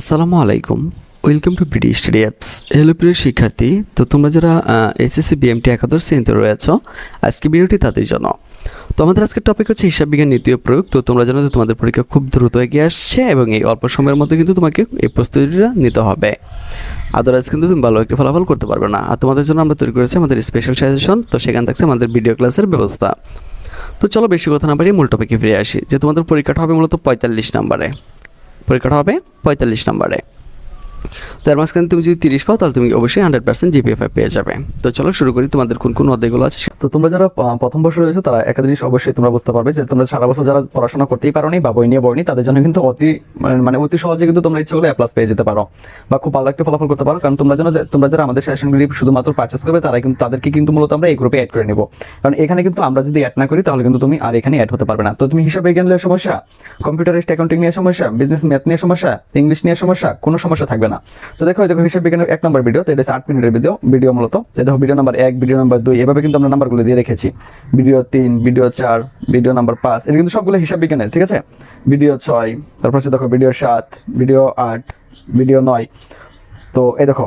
আসসালামু আলাইকুম। Welcome to BD study apps hello প্রিয় শিক্ষার্থী। তো তোমরা যারা এসএসসি বিএমটি একাদশ শ্রেণীতে রয়েছ, আজকে ভিডিওটি তাদের জন্য। তো আমাদের আজকের টপিক হচ্ছে হিসাব বিজ্ঞান নীতি প্রয়োগ। তো তোমরা জানো যে তোমাদের পরীক্ষা খুব দ্রুত এগিয়ে আসছে এবং এই অল্প সময়ের মধ্যে কিন্তু তোমাকে এই প্রস্তুতিটা নিতে হবে। আদারওয়াইজ কিন্তু তুমি ভালো একটি ফলাফল করতে পারবে না। আর তোমাদের জন্য আমরা তৈরি করেছি আমাদের স্পেশাল সাজেশন তো সেখানে থাকছে আমাদের ভিডিও ক্লাসের ব্যবস্থা। তো চলো বেশি কথা না বাড়িয়ে মূল টপিকে ফিরে আসি, যে তোমাদের পরীক্ষাটা হবে মূলত পঁয়তাল্লিশ নম্বরে। পরীক্ষাটা হবে পঁয়তাল্লিশ নম্বরে। তার মাঝখানে তুমি যদি তিরিশ পাও, তাহলে তুমি অবশ্যই হান্ড্রেড পার্সেন্ট জিপিএফআই পেয়ে যাবে। তো চলো শুরু করি, তোমাদের কোন কোন অধ্যায়গুলো আছে? তো তোমরা যারা প্রথম বর্ষ রয়েছে, তারা একটা জিনিস অবশ্যই তোমরা বুঝতে পারবে যে তোমরা সারা বছর যারা পড়াশোনা করতেই পারোনি বা বই নিয়ে বইনি তাদের জন্য কিন্তু অতি, মানে- মানে অতি সহজে কিন্তু তোমরা ইচ্ছে করলে প্লাস পেয়ে যেতে পারো। বা খুব ভালো একটা ফলাফল করতে পারো, কারণ তোমরা যেন যে- তোমরা যারা আমাদের সেশনগুলি শুধুমাত্র পার্চেস করবে তারা কিন্তু, তাদেরকে কিন্তু মূলত আমরা এই গ্রুপে অ্যাড করে নিব। কারণ এখানে কিন্তু আমরা যদি অ্যাড না করি, তাহলে কিন্তু তুমি আর এখানে অ্যাড হতে পারবে না। তো তুমি হিসাবে বিজ্ঞান নিয়ে সমস্যা কম্পিউটারিস্ট অ্যাকাউন্টিং নিয়ে সমস্যা বিজনেস ম্যাথ নিয়ে সমস্যা ইংলিশ নিয়ে সমস্যা, কোনো সমস্যা থাকবে না। তো দেখো দেখো, হিসাব বিজ্ঞানের এক নম্বর ভিডিও তো এটা হচ্ছে আট মিনিটের ভিডিও ভিডিও মূলত। দেখো ভিডিও নাম্বার এক ভিডিও নাম্বার দুই, এভাবে কিন্তু আমরা নাম্বারগুলো দিয়ে রেখেছি। ভিডিও তিন ভিডিও চার ভিডিও নাম্বার পাঁচ, এটা কিন্তু সবগুলো হিসাব বিজ্ঞানের, ঠিক আছে? ভিডিও ছয়, তারপর হচ্ছে দেখো ভিডিও সাত ভিডিও আট ভিডিও নয়। তো এই দেখো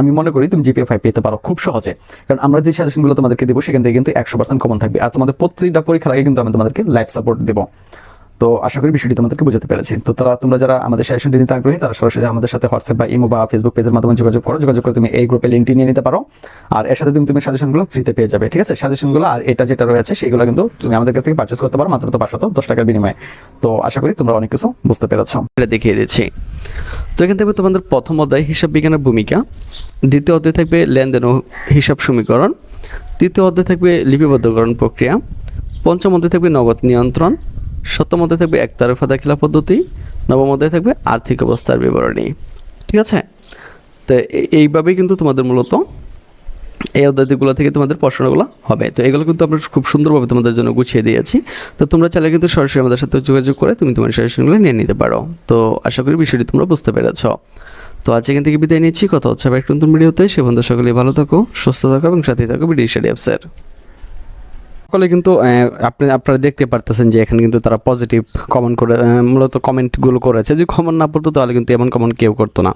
আমি মনে করি তুমি জিপিএ ফাইভ পেতে পারো খুব সহজে। কারণ আমরা যে সাজেশনগুলো তোমাদেরকে দেবো, সেখান থেকে কিন্তু একশো পার্সেন্ট কমন থাকবে। আর তোমাদের প্রত্যেকটা পরীক্ষার আগে কিন্তু আমি তোমাদেরকে লাইভ সাপোর্ট দেবো। তো আশা করি বিষয়টি তোমাদেরকে বুঝতে পেরেছি। তো তারা, তোমরা যারা আমাদের সাজেশনটি নিতে আগ্রহী, তারা সরাসরি আমাদের সাথে হোয়াটসঅ্যাপ বা ইমো বা ফেসবুক পেজের মাধ্যমে যোগাযোগ করো। যোগাযোগ করে তুমি এই গ্রুপে লিঙ্কটি নিয়ে নিতে পারো। আর এর সাথে তুমি তুমি সাজেশনগুলো ফ্রিতে পেয়ে যাবে, ঠিক আছে? সাজেশনগুলো আর এটা যেটা রয়েছে, সেগুলো কিন্তু তুমি আমাদের কাছ থেকে পারচেস করতে পারো, মাত্র তো পাঁচশত দশ টাকার বিনিময়ে। তো আশা করি তোমরা অনেক কিছু বুঝতে পেরেছ। দেখিয়ে দিচ্ছি। তো এখান থেকে তোমাদের প্রথম অধ্যায়, হিসাব বিজ্ঞানের ভূমিকা। দ্বিতীয় অধ্যায় থাকবে লেনদেন ও হিসাব সমীকরণ। তৃতীয় অধ্যায় থাকবে লিপিবদ্ধকরণ প্রক্রিয়া। পঞ্চম অধ্যায় থাকবে নগদ নিয়ন্ত্রণ। সপ্তম অধ্যায় থাকবে একতরফা দাখিলা পদ্ধতি। নবম অধ্যায় থাকবে আর্থিক অবস্থার বিবরণী। ঠিক আছে? তো এই- এইভাবেই কিন্তু তোমাদের মূলত এই অধ্যায়গুলো থেকে তোমাদের প্রশ্নগুলো হবে। তো এগুলো কিন্তু আমরা খুব সুন্দরভাবে তোমাদের জন্য গুছিয়ে দিয়েছি। তো তোমরা চাইলে কিন্তু সরাসরি আমাদের সাথে যোগাযোগ করে তুমি তোমার সাজেশনগুলো নিয়ে নিতে পারো। তো আশা করি বিষয়টি তোমরা বুঝতে পেরেছ। তো আজ এখান থেকে বিদায় নিচ্ছি। কথা হচ্ছে আবার একটা নতুন ভিডিওতে। সে বন্ধু সকলে ভালো থাকো, সুস্থ থাকো এবং সাথে থাকো ভিডিও স্টাডি অ্যাপসের সকলে কিন্তু আপনি, আপনারা দেখতে পারতেছেন যে এখানে কিন্তু তারা পজিটিভ কমেন্ট করে মূলত কমেন্টগুলো করেছে। যদি কমেন্ট না পড়তো তাহলে কিন্তু এমন কমেন্ট কেউ করতো না।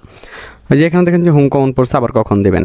ওই যে এখানে দেখেন যে হোম কমেন্ট পড়ছে, আবার কখন দেবেন?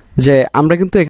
যে আমরা কিন্তু